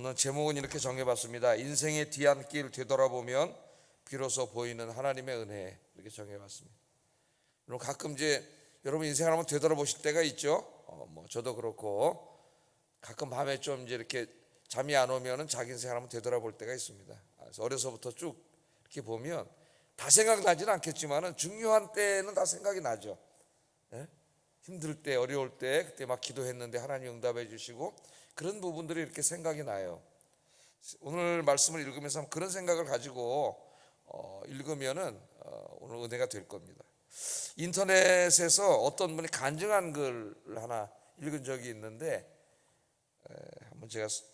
오늘 제목은 이렇게 정해봤습니다. 인생의 뒤안길 되돌아보면 비로소 보이는 하나님의 은혜 이렇게 정해봤습니다. 여러분 가끔 이제 여러분 인생을 한번 되돌아보실 때가 있죠. 어, 뭐 저도 그렇고 가끔 밤에 좀 이제 이렇게 잠이 안 오면은 자기 인생을 한번 되돌아볼 때가 있습니다. 그래서 어려서부터 쭉 이렇게 보면 다 생각나지는 않겠지만은 중요한 때는 다 생각이 나죠. 예? 힘들 때 어려울 때 그때 막 기도했는데 하나님 응답해 주시고 그런 부분들이 이렇게 생각이 나요. 오늘 말씀을 읽으면서 그런 생각을 가지고 어, 읽으면은 어, 오늘 은혜가 될 겁니다. 인터넷에서 어떤 분이 간증한 글을 하나 읽은 적이 있는데 에, 한번 제가 소-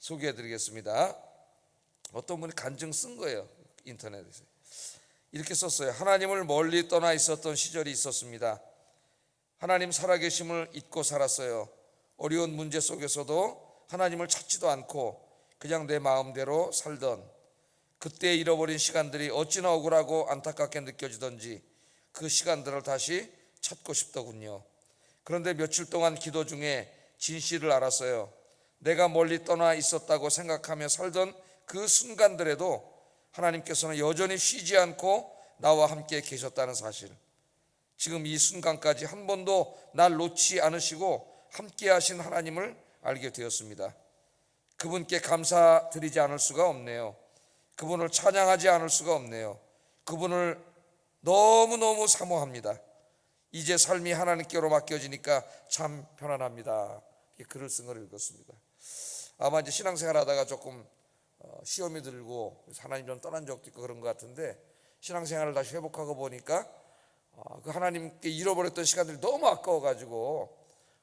소개해드리겠습니다. 어떤 분이 간증 쓴 거예요 인터넷에서 이렇게 썼어요. 하나님을 멀리 떠나 있었던 시절이 있었습니다. 하나님 살아계심을 잊고 살았어요. 어려운 문제 속에서도 하나님을 찾지도 않고 그냥 내 마음대로 살던 그때 잃어버린 시간들이 어찌나 억울하고 안타깝게 느껴지던지 그 시간들을 다시 찾고 싶더군요. 그런데 며칠 동안 기도 중에 진실을 알았어요. 내가 멀리 떠나 있었다고 생각하며 살던 그 순간들에도 하나님께서는 여전히 쉬지 않고 나와 함께 계셨다는 사실. 지금 이 순간까지 한 번도 날 놓지 않으시고 함께 하신 하나님을 알게 되었습니다. 그분께 감사드리지 않을 수가 없네요. 그분을 찬양하지 않을 수가 없네요. 그분을 너무너무 사모합니다. 이제 삶이 하나님께로 맡겨지니까 참 편안합니다. 이렇게 글을 쓴 걸 읽었습니다. 아마 이제 신앙생활 하다가 조금 어, 시험이 들고 하나님 좀 떠난 적도 있고 그런 것 같은데 신앙생활을 다시 회복하고 보니까 어, 그 하나님께 잃어버렸던 시간들이 너무 아까워가지고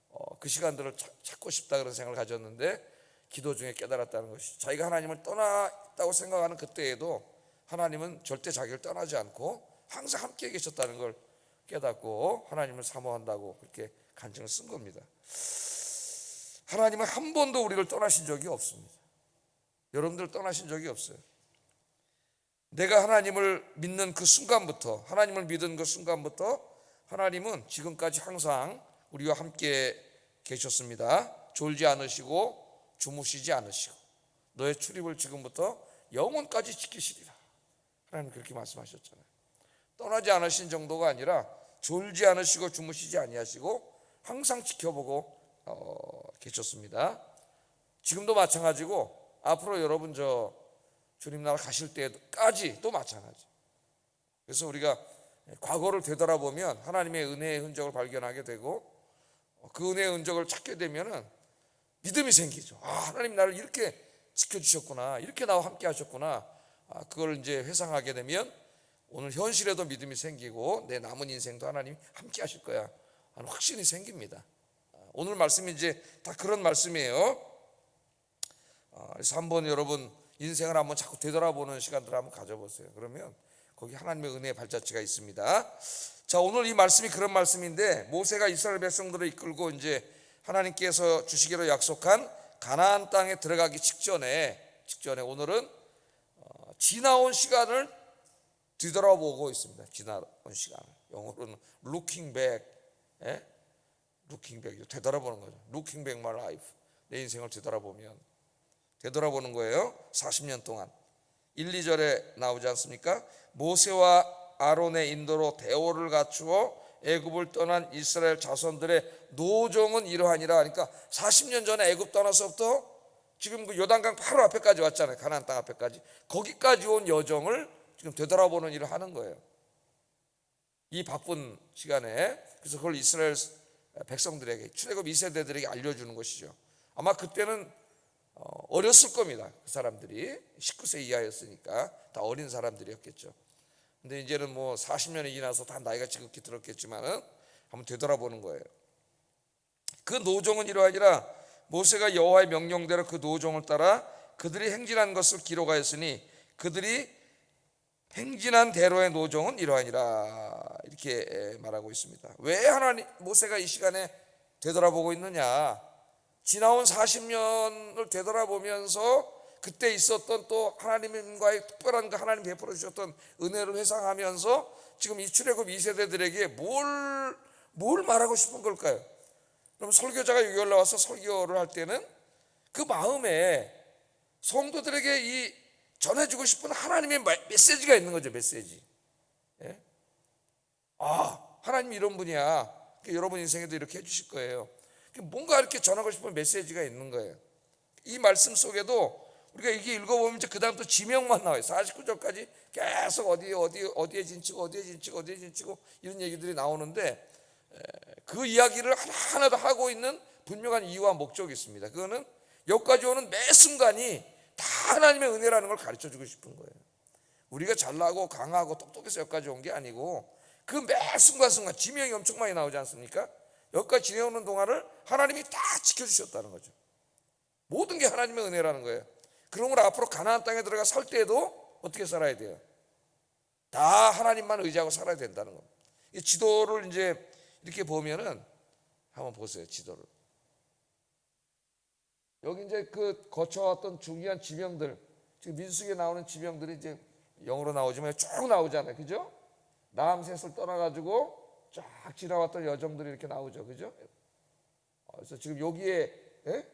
어, 그 시간들을 찾- 찾고 싶다 그런 생각을 가졌는데 기도 중에 깨달았다는 것이 자기가 하나님을 떠났다고 생각하는 그때에도 하나님은 절대 자기를 떠나지 않고 항상 함께 계셨다는 걸 깨닫고 하나님을 사모한다고 그렇게 간증을 쓴 겁니다. 하나님은 한 번도 우리를 떠나신 적이 없습니다. 여러분들 떠나신 적이 없어요. 내가 하나님을 믿는 그 순간부터 하나님을 믿은 그 순간부터 하나님은 지금까지 항상 우리와 함께 계셨습니다. 졸지 않으시고 주무시지 않으시고 너의 출입을 지금부터 영원까지 지키시리라. 하나님 그렇게 말씀하셨잖아요. 떠나지 않으신 정도가 아니라 졸지 않으시고 주무시지 아니하시고 항상 지켜보고 어, 계셨습니다. 지금도 마찬가지고 앞으로 여러분 저 주님 나라 가실 때까지 또 마찬가지. 그래서 우리가 과거를 되돌아보면 하나님의 은혜의 흔적을 발견하게 되고 그 은혜의 흔적을 찾게 되면은 믿음이 생기죠. 아, 하나님 나를 이렇게 지켜주셨구나. 이렇게 나와 함께 하셨구나. 아, 그걸 이제 회상하게 되면 오늘 현실에도 믿음이 생기고 내 남은 인생도 하나님 함께 하실 거야. 하는 확신이 생깁니다. 아, 오늘 말씀이 이제 다 그런 말씀이에요. 아, 그래서 한번 여러분 인생을 한번 자꾸 되돌아보는 시간들을 한번 가져보세요. 그러면 거기 하나님의 은혜의 발자취가 있습니다. 자, 오늘 이 말씀이 그런 말씀인데 모세가 이스라엘 백성들을 이끌고 이제 하나님께서 주시기로 약속한 가나안 땅에 들어가기 직전에 직전에 오늘은 어, 지나온 시간을 뒤돌아보고 있습니다. 지나온 시간. 영어로는 looking back. 예? looking back. 되돌아보는 거죠. looking back my life. 내 인생을 되돌아보면 되돌아보는 거예요. 40년 동안. 1, 2절에 나오지 않습니까? 모세와 아론의 인도로 대오를 갖추어 애굽을 떠난 이스라엘 자손들의 노종은 이러하니라 하니까 40년 전에 애굽 떠나서부터 지금 그 요단강 바로 앞에까지 왔잖아요. 가나안 땅 앞에까지. 거기까지 온 여정을 지금 되돌아보는 일을 하는 거예요. 이 바쁜 시간에 그래서 그걸 이스라엘 백성들에게 출애굽 2세대들에게 알려 주는 것이죠. 아마 그때는 어, 어렸을 겁니다. 그 사람들이 19세 이하였으니까 다 어린 사람들이었겠죠. 근데 이제는 뭐 40년이 지나서 다 나이가 지극히 들었겠지만은 한번 되돌아보는 거예요. 그 노종은 이러하니라 모세가 여호와의 명령대로 그 노종을 따라 그들이 행진한 것을 기록하였으니 그들이 행진한 대로의 노종은 이러하니라 이렇게 말하고 있습니다. 왜 하나님 모세가 이 시간에 되돌아보고 있느냐? 지나온 40년을 되돌아보면서 그때 있었던 또 하나님과의 특별한 그 하나님 베풀어 주셨던 은혜를 회상하면서 지금 이 출애굽 2세대들에게 뭘, 뭘 말하고 싶은 걸까요? 그럼 설교자가 여기 올라와서 설교를 할 때는 그 마음에 성도들에게 이 전해주고 싶은 하나님의 마- 메시지가 있는 거죠. 메시지. 예? 아 하나님 이런 분이야. 그러니까 여러분 인생에도 이렇게 해주실 거예요. 뭔가 이렇게 전하고 싶은 메시지가 있는 거예요. 이 말씀 속에도 우리가 이게 읽어보면 이제 그 다음 또 지명만 나와요. 49절까지 계속 어디에 어디 어디에 진치고 어디에 진치고 어디에 진치고 이런 얘기들이 나오는데 에, 그 이야기를 하나하나 다 하고 있는 분명한 이유와 목적이 있습니다. 그거는 여기까지 오는 매 순간이 다 하나님의 은혜라는 걸 가르쳐 주고 싶은 거예요. 우리가 잘나고 강하고 똑똑해서 여기까지 온 게 아니고 그 매 순간순간 지명이 엄청 많이 나오지 않습니까? 여기까지 지내오는 동안을 하나님이 다 지켜주셨다는 거죠. 모든 게 하나님의 은혜라는 거예요. 그러므로 앞으로 가나안 땅에 들어가 살 때에도 어떻게 살아야 돼요? 다 하나님만 의지하고 살아야 된다는 겁니다. 이 지도를 이제 이렇게 보면은 한번 보세요. 지도를. 여기 이제 그 거쳐왔던 중요한 지명들 지금 민수기에 나오는 지명들이 이제 영어로 나오지만 쭉 나오잖아요. 그죠? 남셋을 떠나가지고 쫙 지나왔던 여정들이 이렇게 나오죠. 그죠? 어, 그래서 지금 여기에 예?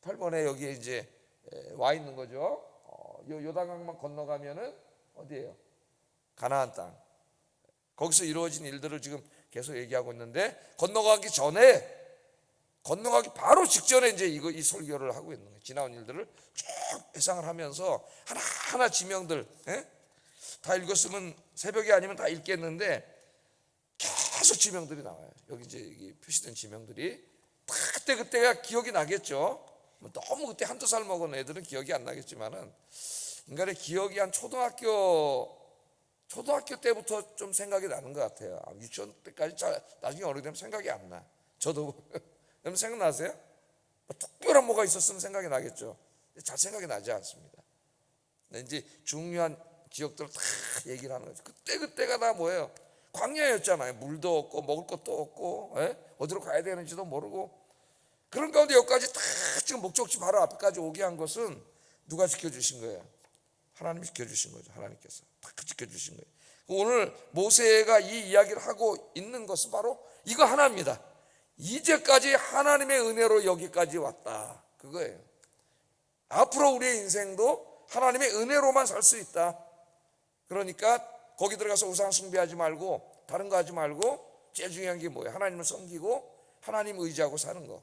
18번에 여기에 이제 에, 와 있는 거죠. 어, 요 요단강만 건너가면은 어디예요? 가나안 땅. 거기서 이루어진 일들을 지금 계속 얘기하고 있는데 건너가기 전에 건너가기 바로 직전에 이제 이거 이 설교를 하고 있는 거예요. 지나온 일들을 쭉 회상을 하면서 하나 하나 지명들 예? 다 읽었으면 새벽이 아니면 다 읽겠는데 계속 지명들이 나와요. 여기 이제 표시된 지명들이 다 그때 그때가 기억이 나겠죠. 뭐 너무 그때 한두 살 먹은 애들은 기억이 안 나겠지만은 인간의 기억이 한 초등학교 초등학교 때부터 좀 생각이 나는 것 같아요. 아, 유치원 때까지 잘 나중에 어른이 되면 생각이 안 나. 저도 여러분 생각나세요? 뭐 특별한 뭐가 있었으면 생각이 나겠죠. 잘 생각이 나지 않습니다. 이제 중요한 지역들을 다 얘기를 하는 거죠. 그때 그때가 다 뭐예요? 광야였잖아요. 물도 없고 먹을 것도 없고 예? 어디로 가야 되는지도 모르고 그런 가운데 여기까지 다 지금 목적지 바로 앞까지 오게 한 것은 누가 지켜주신 거예요? 하나님이 지켜주신 거죠. 하나님께서 다 지켜주신 거예요. 오늘 모세가 이 이야기를 하고 있는 것은 바로 이거 하나입니다. 이제까지 하나님의 은혜로 여기까지 왔다. 그거예요. 앞으로 우리의 인생도 하나님의 은혜로만 살 수 있다. 그러니까 거기 들어가서 우상 숭배하지 말고 다른 거 하지 말고 제일 중요한 게 뭐예요? 하나님을 섬기고 하나님 의지하고 사는 거.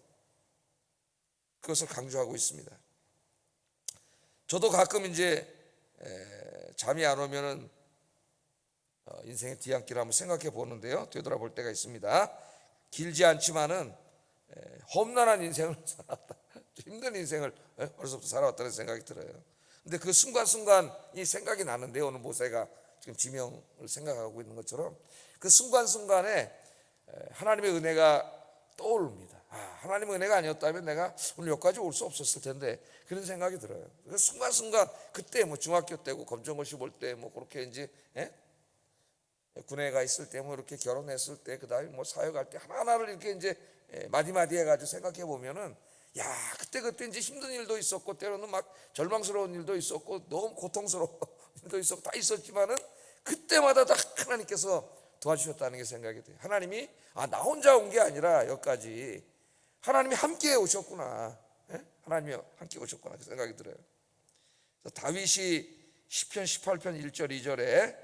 그것을 강조하고 있습니다. 저도 가끔 이제 에, 잠이 안 오면은 어, 인생의 뒤안길을 한번 생각해 보는데요. 되돌아볼 때가 있습니다. 길지 않지만은 에, 험난한 인생을 살았다. 좀 힘든 인생을 에, 어려서부터 살아왔다는 생각이 들어요. 근데 그 순간순간 이 생각이 나는데요. 오늘 모세가 지금 지명을 생각하고 있는 것처럼 그 순간순간에 에, 하나님의 은혜가 떠오릅니다. 아, 하나님의 은혜가 아니었다면 내가 오늘 여기까지 올 수 없었을 텐데 그런 생각이 들어요. 그 순간순간 그때 뭐 중학교 때고 검정고시 볼 때 뭐 그렇게 이제 예? 군에 가 있을 때 뭐 이렇게 결혼했을 때 그다음에 뭐 사역 할 때 하나하나를 이렇게 이제 예, 마디마디 해가지고 생각해 보면은 야 그때 그때 이제 힘든 일도 있었고 때로는 막 절망스러운 일도 있었고 너무 고통스러운 일도 있었고 다 있었지만은 그때마다 다 하나님께서 도와주셨다는 게 생각이 돼요. 하나님이 아 나 혼자 온 게 아니라 여기까지 하나님이 함께 오셨구나. 예? 하나님이 함께 오셨구나 그 생각이 들어요. 다윗이 시편 18편 1절 2절에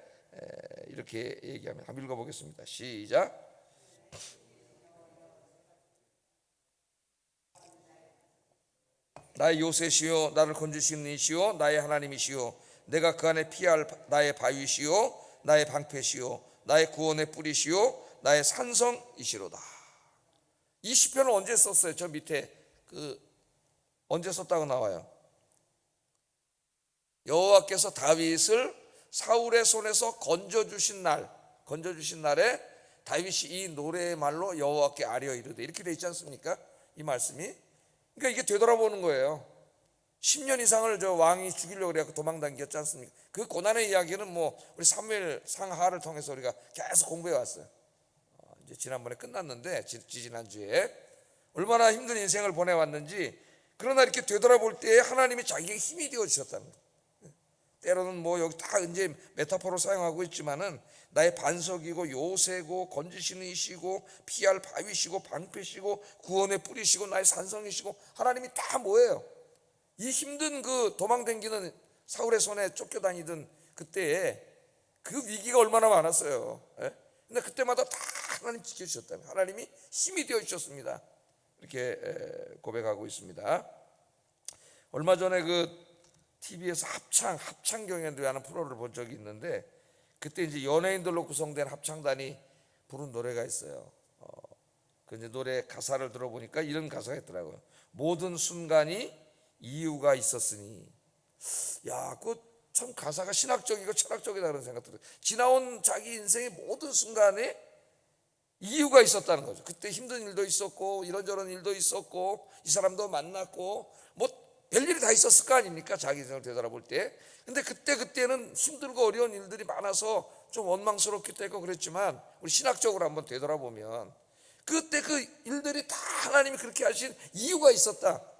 이렇게 얘기하면 한번 읽어보겠습니다. 시작. 나의 요새시요 나를 건주시는 이시요 나의 하나님이시요 내가 그 안에 피할 나의 바위시요 나의 방패시요 나의 구원의 뿌리시요 나의 산성이시로다. 이 시편을 언제 썼어요? 저 밑에 그 언제 썼다고 나와요? 여호와께서 다윗을 사울의 손에서 건져 주신 날, 건져 주신 날에 다윗이 이 노래의 말로 여호와께 아뢰어 이르되 이렇게 돼 있지 않습니까? 이 말씀이 그러니까 이게 되돌아보는 거예요. 10년 이상을 저 왕이 죽이려고 그래갖고 도망 당겼지 않습니까? 그 고난의 이야기는 뭐 우리 사무엘 상하를 통해서 우리가 계속 공부해 왔어요. 어, 이제 지난번에 끝났는데 지, 지난 주에 얼마나 힘든 인생을 보내왔는지 그러나 이렇게 되돌아볼 때 하나님이 자기의 힘이 되어 주셨다는 거예요. 때로는 뭐 여기 다 이제 메타포로 사용하고 있지만은 나의 반석이고 요새고 건지시는 이시고 피할 바위시고 방패시고 구원의 뿌리시고 나의 산성이시고 하나님이 다 뭐예요? 이 힘든 그 도망댕기는 사울의 손에 쫓겨다니던 그때에 그 위기가 얼마나 많았어요. 예? 근데 그때마다 다 하나님 지켜주셨다. 하나님이 힘이 되어 주셨습니다. 이렇게 에, 고백하고 있습니다. 얼마 전에 그 TV에서 합창 합창 경연대회하는 프로를 본 적이 있는데 그때 이제 연예인들로 구성된 합창단이 부른 노래가 있어요. 어, 그 이제 노래 가사를 들어보니까 이런 가사가 있더라고요. 모든 순간이 이유가 있었으니 야, 그 참 가사가 신학적이고 철학적이다 그런 생각 들어요. 지나온 자기 인생의 모든 순간에 이유가 있었다는 거죠. 그때 힘든 일도 있었고 이런저런 일도 있었고 이 사람도 만났고 뭐 별일이 다 있었을 거 아닙니까? 자기 인생을 되돌아볼 때. 근데 그때 그때는 힘들고 어려운 일들이 많아서 좀 원망스럽기도 했고 그랬지만 우리 신학적으로 한번 되돌아보면 그때 그 일들이 다 하나님이 그렇게 하신 이유가 있었다.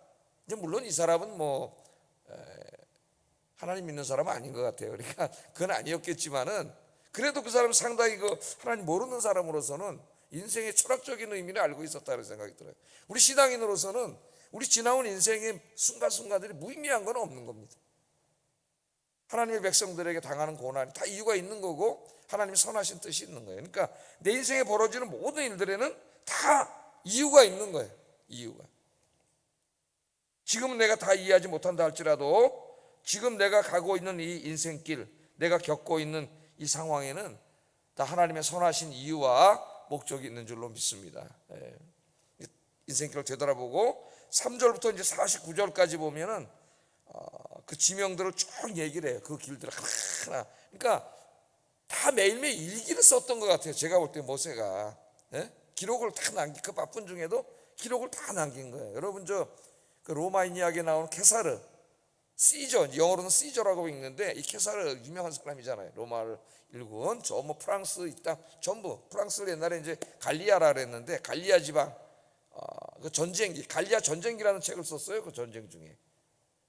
이제 물론 이 사람은 뭐 하나님 믿는 사람은 아닌 것 같아요. 그러니까 그건 아니었겠지만은 그래도 그 사람은 상당히 그 하나님 모르는 사람으로서는 인생의 철학적인 의미를 알고 있었다는 생각이 들어요. 우리 신앙인으로서는 우리 지나온 인생의 순간순간들이 무의미한 건 없는 겁니다. 하나님의 백성들에게 당하는 고난이 다 이유가 있는 거고 하나님이 선하신 뜻이 있는 거예요. 그러니까 내 인생에 벌어지는 모든 일들에는 다 이유가 있는 거예요. 이유가. 지금은 내가 다 이해하지 못한다 할지라도 지금 내가 가고 있는 이 인생길, 내가 겪고 있는 이 상황에는 다 하나님의 선하신 이유와 목적이 있는 줄로 믿습니다. 예. 인생길을 되돌아보고 3절부터 이제 49절까지 보면은 어, 그 지명들을 쭉 얘기를 해요. 그 길들을 하나. 그러니까 다 매일매일 일기를 썼던 것 같아요. 제가 볼 때 모세가 예? 기록을 다 남긴 그 바쁜 중에도 기록을 다 남긴 거예요. 여러분 저 그 로마인 이야기에 나오는 케사르 시저 영어로는 시저라고 읽는데 이 케사르 유명한 사람이잖아요. 로마를 일군 저 뭐 프랑스 있다 전부 프랑스를 옛날에 이제 갈리아라 그랬는데 갈리아 지방 어, 그 전쟁기 갈리아 전쟁기라는 책을 썼어요. 그 전쟁 중에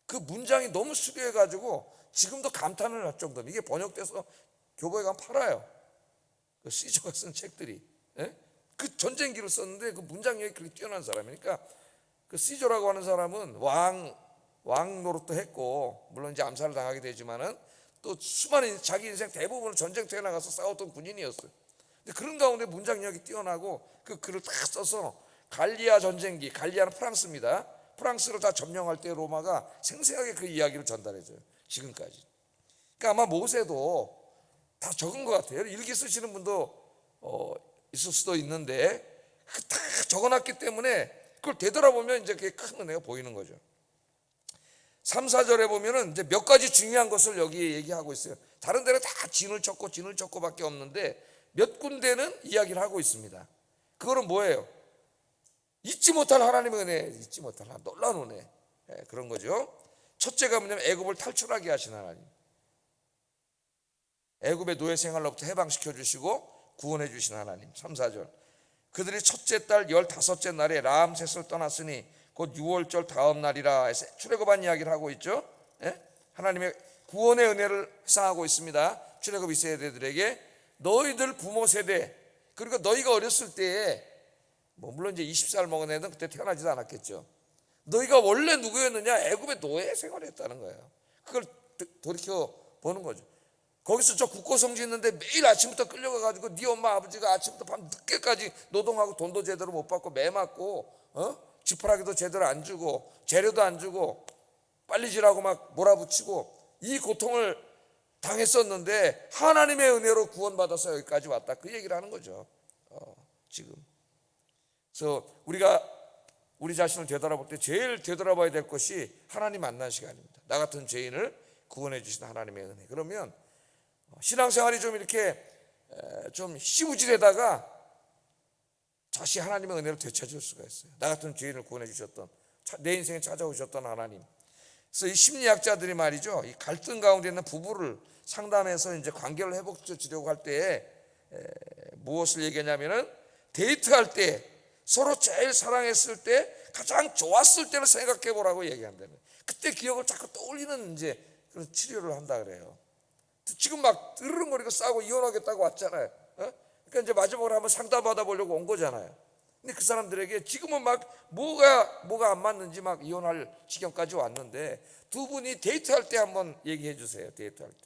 그 문장이 너무 수려해 가지고 지금도 감탄을 할 정도로 이게 번역돼서 교보에 가면 팔아요. 그 시저가 쓴 책들이 예? 그 전쟁기를 썼는데 그 문장력이 그렇게 뛰어난 사람이니까 그 시저라고 하는 사람은 왕, 왕 노릇도 했고, 물론 이제 암살을 당하게 되지만은 또 수많은 자기 인생 대부분을 전쟁터에 나가서 싸웠던 군인이었어요. 근데 그런 가운데 문장력이 뛰어나고 그 글을 다 써서 갈리아 전쟁기, 갈리아는 프랑스입니다. 프랑스를 다 점령할 때 로마가 생생하게 그 이야기를 전달해줘요. 지금까지. 그러니까 아마 모세도 다 적은 것 같아요. 일기 쓰시는 분도 어, 있을 수도 있는데 그다 적어놨기 때문에 그걸 되돌아보면 이제 그게 큰 은혜가 보이는 거죠. 3, 4절에 보면은 이제 몇 가지 중요한 것을 여기 얘기하고 있어요. 다른 데는 다 진을 쳤고 진을 쳤고밖에 없는데 몇 군데는 이야기를 하고 있습니다. 그거는 뭐예요? 잊지 못할 하나님의 은혜, 잊지 못할 하나님, 놀라운 은혜 예, 그런 거죠. 첫째가 뭐냐면 애굽을 탈출하게 하신 하나님. 애굽의 노예 생활로부터 해방시켜 주시고 구원해 주신 하나님. 3, 4절. 그들이 첫째 달 열다섯째 날에 라암셋을 떠났으니 곧 6월절 다음 날이라 해서 출애굽한 이야기를 하고 있죠. 예? 하나님의 구원의 은혜를 회상하고 있습니다. 출애굽 2세대들에게 너희들 부모 세대 그리고 너희가 어렸을 때에 뭐 물론 이제 20살 먹은 애는 그때 태어나지도 않았겠죠. 너희가 원래 누구였느냐? 애굽의 노예 생활했다는 거예요. 그걸 돌이켜 보는 거죠. 거기서 저 국고성 짓는데 매일 아침부터 끌려가 가지고 네 엄마 아버지가 아침부터 밤 늦게까지 노동하고 돈도 제대로 못 받고 매 맞고 어? 지푸라기도 제대로 안 주고 재료도 안 주고 빨리 지라고 막 몰아붙이고 이 고통을 당했었는데 하나님의 은혜로 구원받아서 여기까지 왔다 그 얘기를 하는 거죠. 어, 지금. 그래서 우리가 우리 자신을 되돌아볼 때 제일 되돌아봐야 될 것이 하나님 만난 시간입니다. 나 같은 죄인을 구원해 주신 하나님의 은혜. 그러면 신앙생활이 좀 이렇게 좀 희부질에다가 다시 하나님의 은혜로 되찾을 수가 있어요. 나 같은 죄인을 구원해 주셨던 내 인생에 찾아오셨던 하나님. 그래서 이 심리학자들이 말이죠. 이 갈등 가운데 있는 부부를 상담해서 이제 관계를 회복시키려고 할 때에 무엇을 얘기하냐면은 데이트할 때 서로 제일 사랑했을 때 가장 좋았을 때를 생각해 보라고 얘기한다는. 그때 기억을 자꾸 떠올리는 이제 그런 치료를 한다 그래요. 지금 막 으르렁거리고 싸고 이혼하겠다고 왔잖아요. 어? 그러니까 이제 마지막으로 한번 상담 받아 보려고 온 거잖아요. 근데 그 사람들에게 지금은 막 뭐가 뭐가 안 맞는지 막 이혼할 지경까지 왔는데 두 분이 데이트할 때 한번 얘기해 주세요. 데이트할 때.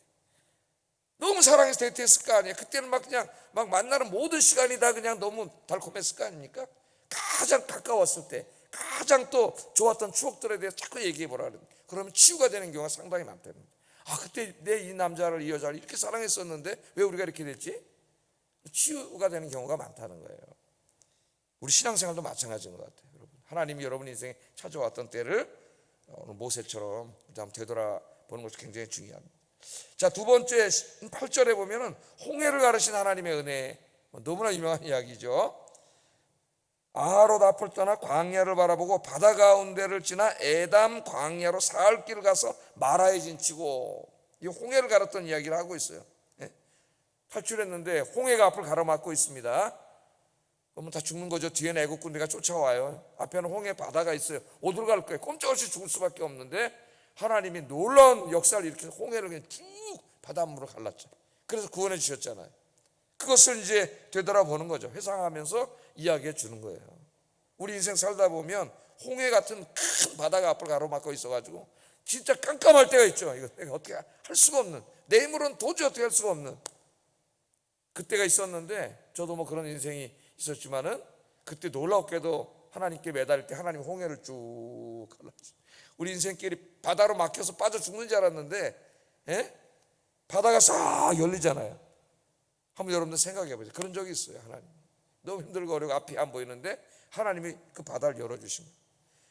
너무 사랑해서 데이트했을 거 아니에요. 그때는 막 그냥 막 만나는 모든 시간이 다 그냥 너무 달콤했을 거 아닙니까? 가장 가까웠을 때 가장 또 좋았던 추억들에 대해서 자꾸 얘기해 보라 그러는 그러면 치유가 되는 경우가 상당히 거예요. 아 그때 내 이 남자를 이 여자를 이렇게 사랑했었는데 왜 우리가 이렇게 됐지? 치유가 되는 경우가 많다는 거예요. 우리 신앙생활도 마찬가지인 것 같아요. 여러분 하나님이 여러분 인생에 찾아왔던 때를 오늘 모세처럼 한번 되돌아 보는 것이 굉장히 중요합니다. 자, 두 번째 8절에 보면은 홍해를 가르신 하나님의 은혜. 너무나 유명한 이야기죠. 아롯 앞을 떠나 광야를 바라보고 바다 가운데를 지나 에담 광야로 사흘 길을 가서 마라에 진치고 이 홍해를 가렸던 이야기를 하고 있어요. 예? 탈출했는데 홍해가 앞을 가로막고 있습니다. 그러면 다 죽는 거죠. 뒤에는 애국 군대가 쫓아와요. 앞에는 홍해 바다가 있어요. 어디로 갈 거예요? 꼼짝없이 죽을 수밖에 없는데 하나님이 놀라운 역사를 일으켜 홍해를 그냥 쭉 바닷물로 갈랐죠. 그래서 구원해 주셨잖아요. 그것을 이제 되돌아보는 거죠. 회상하면서 이야기해 주는 거예요. 우리 인생 살다 보면 홍해 같은 큰 바다가 앞을 가로막고 있어가지고 진짜 깜깜할 때가 있죠. 이거 어떻게 할 수가 없는 내 힘으로는 도저히 어떻게 할 수가 없는 그때가 있었는데 저도 뭐 그런 인생이 있었지만은 그때 놀랍게도 하나님께 매달릴 때 하나님 홍해를 쭉 갈라주죠. 우리 인생길이 바다로 막혀서 빠져 죽는 줄 알았는데 예? 바다가 싹 열리잖아요. 한번 여러분들 생각해 보세요. 그런 적이 있어요. 하나님. 너무 힘들고 어려고 앞이 안 보이는데 하나님이 그 바다를 열어주신 거예요.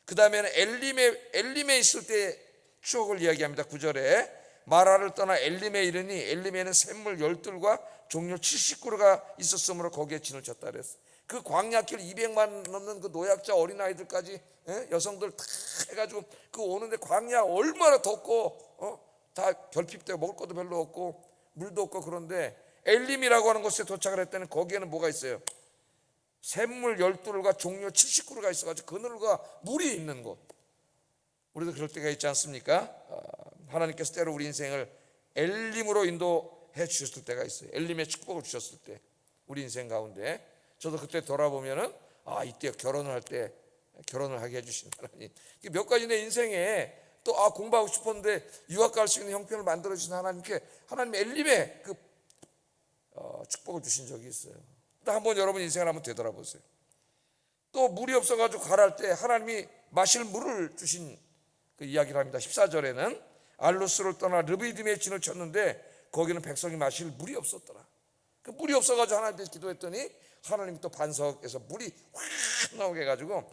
그 다음에는 엘림에, 엘림에 있을 때 추억을 이야기합니다. 9절에 마라를 떠나 엘림에 이르니 엘림에는 샘물 열둘과 종려 70그루가 있었으므로 거기에 진을 쳤다 그랬어. 그 광야길 200만 넘는 그 노약자 어린아이들까지 예? 여성들 다 해가지고 그 오는데 광야 얼마나 덥고 어? 다 결핍되고 먹을 것도 별로 없고 물도 없고 그런데 엘림이라고 하는 곳에 도착을 했더니 거기에는 뭐가 있어요? 샘물 열둘과 종려 70그루가 있어가지고 그늘과 물이 있는 곳. 우리도 그럴 때가 있지 않습니까? 어, 하나님께서 때로 우리 인생을 엘림으로 인도해 주셨을 때가 있어요. 엘림의 축복을 주셨을 때 우리 인생 가운데 저도 그때 돌아보면은 아 이때 결혼을 할 때 결혼을 하게 해주신 하나님. 몇 가지 내 인생에 또 아 공부하고 싶었는데 유학 갈 수 있는 형편을 만들어 주신 하나님께 하나님 엘림의 그 어, 축복을 주신 적이 있어요. 또 한번 여러분 인생을 한번 되돌아보세요. 또 물이 없어가지고 가랄 때 하나님이 마실 물을 주신 그 이야기를 합니다. 14절에는 알루스를 떠나 르비딤에 진을 쳤는데 거기는 백성이 마실 물이 없었더라. 그 물이 없어가지고 하나님께 기도했더니 하나님이 또 반석에서 물이 확 나오게 해가지고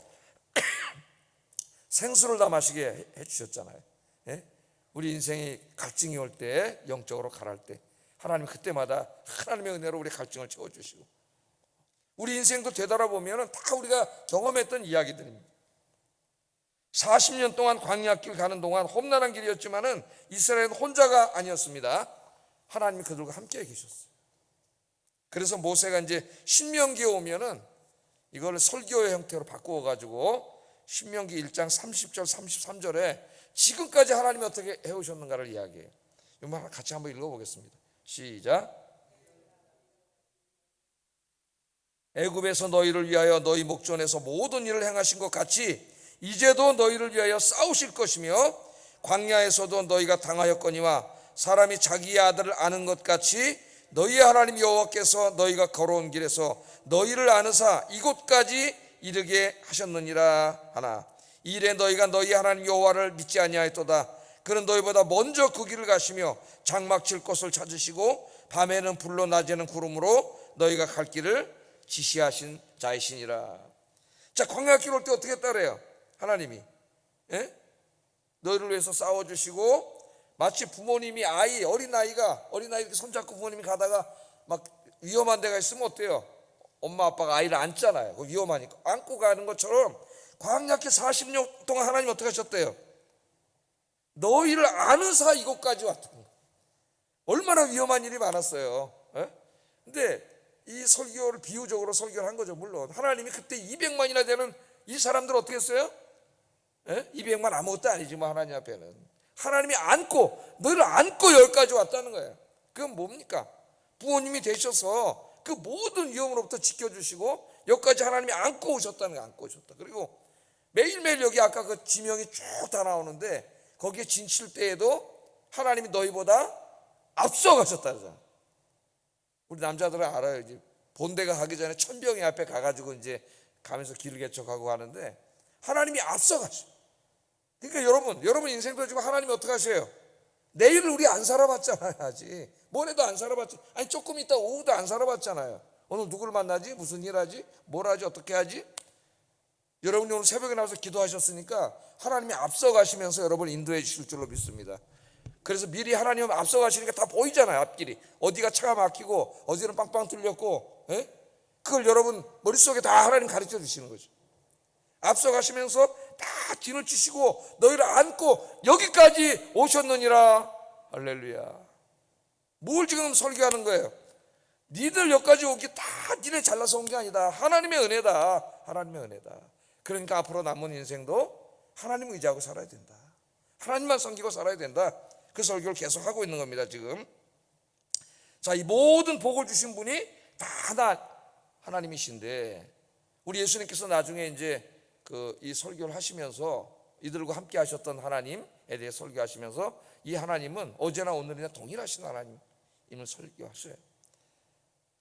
생수를 다 마시게 해주셨잖아요. 예? 우리 인생이 갈증이 올 때 영적으로 가랄 때 하나님 그때마다 하나님의 은혜로 우리 갈증을 채워주시고 우리 인생도 되돌아보면 다 우리가 경험했던 이야기들입니다. 40년 동안 광야길 가는 동안 험난한 길이었지만은 이스라엘은 혼자가 아니었습니다. 하나님이 그들과 함께 계셨어요. 그래서 모세가 이제 신명기에 오면은 이걸 설교의 형태로 바꾸어 가지고 신명기 1장 30절 33절에 지금까지 하나님이 어떻게 해 오셨는가를 이야기해요. 이말 같이 한번 읽어 보겠습니다. 시작. 애굽에서 너희를 위하여 너희 목전에서 모든 일을 행하신 것 같이 이제도 너희를 위하여 싸우실 것이며 광야에서도 너희가 당하였거니와 사람이 자기의 아들을 아는 것 같이 너희의 하나님 여호와께서 너희가 걸어온 길에서 너희를 아느사 이곳까지 이르게 하셨느니라 하나. 이래 너희가 너희 하나님 여호와를 믿지 아니하였도다. 그는 너희보다 먼저 그 길을 가시며 장막 칠 곳을 찾으시고 밤에는 불로 낮에는 구름으로 너희가 갈 길을 지시하신 자이시니라 자 광야길 올 때 어떻게 그래요 하나님이 예? 너희를 위해서 싸워주시고 마치 부모님이 아이 어린 아이가 어린 아이 손잡고 부모님이 가다가 막 위험한 데가 있으면 어때요? 엄마 아빠가 아이를 안잖아요. 그 위험하니까 안고 가는 것처럼 광야길 40년 동안 하나님 어떻게 하셨대요? 너희를 아는 사 이곳까지 왔다. 얼마나 위험한 일이 많았어요. 예? 근데 이 설교를 비유적으로 설교를 한 거죠. 물론 하나님이 그때 200만이나 되는 이 사람들 어떻게 했어요? 예? 200만 아무것도 아니지만 하나님 앞에는 하나님이 안고 너희를 안고 여기까지 왔다는 거예요. 그건 뭡니까? 부모님이 되셔서 그 모든 위험으로부터 지켜주시고 여기까지 하나님이 안고 오셨다는 거 안고 오셨다. 그리고 매일매일 여기 아까 그 지명이 쭉 다 나오는데 거기에 진칠 때에도 하나님이 너희보다 앞서가셨다 그러잖아. 우리 남자들은 알아요. 이제 본대가 가기 전에 천병이 앞에 가가지고 이제 가면서 길을 개척하고 하는데 하나님이 앞서가셔. 그러니까 여러분, 여러분 인생도 지금 하나님이 어떻게 하세요? 내일을 우리 안 살아봤잖아요, 아직. 모레도 안 살아봤지. 아니, 조금 있다 오후도 안 살아봤잖아요. 오늘 누구를 만나지? 무슨 일 하지? 뭘 하지? 어떻게 하지? 여러분이 오늘 새벽에 나와서 기도하셨으니까 하나님이 앞서가시면서 여러분을 인도해 주실 줄로 믿습니다. 그래서 미리 하나님 앞서 가시니까 다 보이잖아요, 앞길이. 어디가 차가 막히고, 어디는 빵빵 뚫렸고, 예? 그걸 여러분 머릿속에 다 하나님 가르쳐 주시는 거죠. 앞서 가시면서 다 뒤를 치시고 너희를 안고 여기까지 오셨느니라. 할렐루야. 뭘 지금 설교하는 거예요? 니들 여기까지 오기 다 니네 잘나서 온 게 아니다. 하나님의 은혜다. 하나님의 은혜다. 그러니까 앞으로 남은 인생도 하나님 의지하고 살아야 된다. 하나님만 섬기고 살아야 된다 그 설교를 계속 하고 있는 겁니다 지금 자 이 모든 복을 주신 분이 다 하나 하나님이신데 우리 예수님께서 나중에 이제 그 이 설교를 하시면서 이들과 함께 하셨던 하나님에 대해 설교하시면서 이 하나님은 어제나 오늘이나 동일하신 하나님임을 설교하셔요.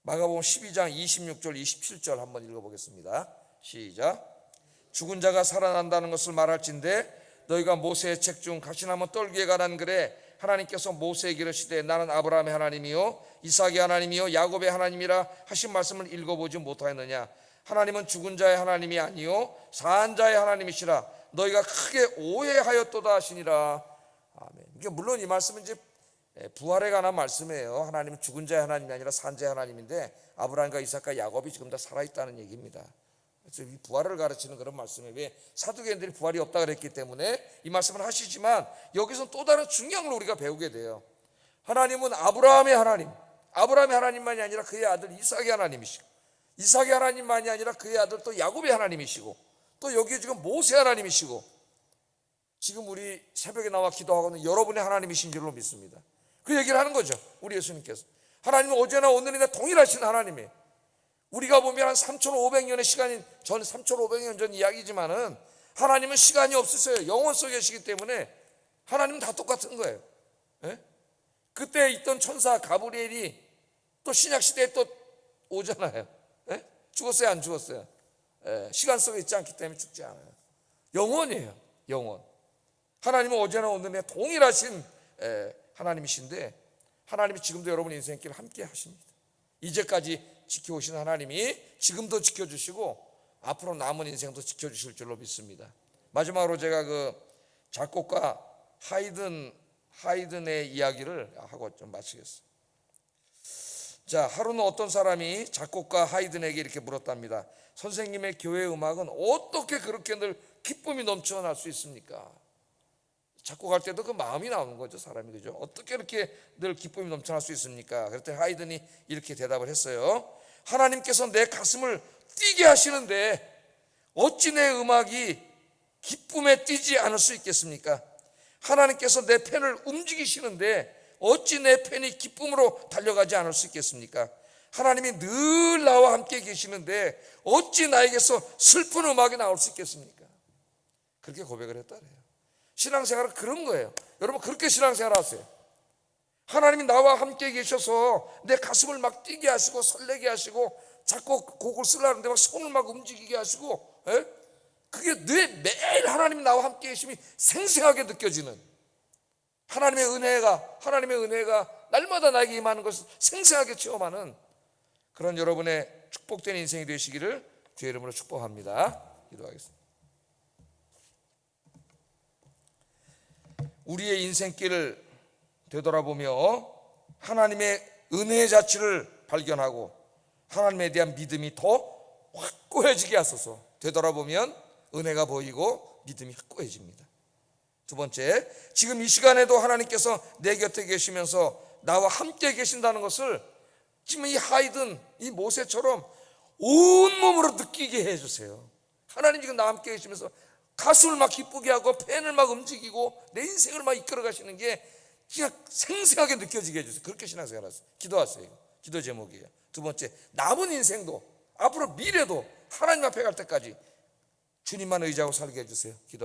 마가복음 12장 26절 27절 한번 읽어보겠습니다. 시작. 죽은 자가 살아난다는 것을 말할진대 너희가 모세의 책 중 가시나무 떨기에 관한 글에 하나님께서 모세에게 이르시되 나는 아브라함의 하나님이요 이삭의 하나님이요 야곱의 하나님이라 하신 말씀을 읽어보지 못하였느냐 하나님은 죽은 자의 하나님이 아니요 산 자의 하나님이시라 너희가 크게 오해하였도다 하시니라 아멘. 이게 물론 이 말씀은 이제 부활에 관한 말씀이에요. 하나님은 죽은 자의 하나님이 아니라 산 자의 하나님인데 아브라함과 이삭과 야곱이 지금 다 살아 있다는 얘기입니다. 이 부활을 가르치는 그런 말씀에 왜 사두개인들이 부활이 없다 그랬기 때문에 이 말씀을 하시지만 여기서 또 다른 중요한 걸 우리가 배우게 돼요. 하나님은 아브라함의 하나님, 아브라함의 하나님만이 아니라 그의 아들 이삭의 하나님이시고 이삭의 하나님만이 아니라 그의 아들 또 야곱의 하나님이시고 또 여기 지금 모세 하나님이시고 지금 우리 새벽에 나와 기도하고는 여러분의 하나님이신 줄로 믿습니다. 그 얘기를 하는 거죠. 우리 예수님께서. 하나님은 어제나 오늘이나 동일하신 하나님이에요. 우리가 보면 한 3,500년의 시간이 전 3,500년 전 이야기지만은 하나님은 시간이 없으세요. 영원 속에 계시기 때문에 하나님은 다 똑같은 거예요. 예? 그때 있던 천사 가브리엘이 또 신약 시대에 또 오잖아요. 예? 죽었어요, 안 죽었어요? 예, 시간 속에 있지 않기 때문에 죽지 않아요. 영원이에요, 영원. 하나님은 어제나 오늘이나 동일하신 예, 하나님이신데 하나님이 지금도 여러분 인생길 함께 하십니다. 이제까지 지켜오신 하나님이 지금도 지켜주시고 앞으로 남은 인생도 지켜주실 줄로 믿습니다. 마지막으로 제가 그 작곡가 하이든 하이든의 이야기를 하고 좀 마치겠습니다. 자, 하루는 어떤 사람이 작곡가 하이든에게 이렇게 물었답니다. 선생님의 교회 음악은 어떻게 그렇게 늘 기쁨이 넘쳐날 수 있습니까? 작곡할 때도 그 마음이 나오는 거죠, 사람이 그죠? 어떻게 이렇게 늘 기쁨이 넘쳐날 수 있습니까? 그랬더니 하이든이 이렇게 대답을 했어요. 하나님께서 내 가슴을 뛰게 하시는데 어찌 내 음악이 기쁨에 뛰지 않을 수 있겠습니까? 하나님께서 내 펜을 움직이시는데 어찌 내 펜이 기쁨으로 달려가지 않을 수 있겠습니까? 하나님이 늘 나와 함께 계시는데 어찌 나에게서 슬픈 음악이 나올 수 있겠습니까? 그렇게 고백을 했다래요. 신앙생활은 그런 거예요. 여러분 그렇게 신앙생활 하세요. 하나님이 나와 함께 계셔서 내 가슴을 막 뛰게 하시고 설레게 하시고 자꾸 곡을 쓰려는데 막 손을 막 움직이게 하시고 에? 그게 내 매일 하나님이 나와 함께 계심이 생생하게 느껴지는 하나님의 은혜가 하나님의 은혜가 날마다 나에게 임하는 것을 생생하게 체험하는 그런 여러분의 축복된 인생이 되시기를 주의 이름으로 축복합니다. 기도하겠습니다. 우리의 인생길을 되돌아보며 하나님의 은혜 자체를 발견하고 하나님에 대한 믿음이 더 확고해지게 하소서. 되돌아보면 은혜가 보이고 믿음이 확고해집니다. 두 번째, 지금 이 시간에도 하나님께서 내 곁에 계시면서 나와 함께 계신다는 것을 지금 이 하이든 이 모세처럼 온몸으로 느끼게 해주세요. 하나님 지금 나와 함께 계시면서 가슴을 막 기쁘게 하고 펜을 막 움직이고 내 인생을 막 이끌어 가시는 게 그냥 생생하게 느껴지게 해주세요. 그렇게 신앙생활 하세요. 기도하세요. 기도 제목이에요. 두 번째, 남은 인생도 앞으로 미래도 하나님 앞에 갈 때까지 주님만 의지하고 살게 해주세요. 기도.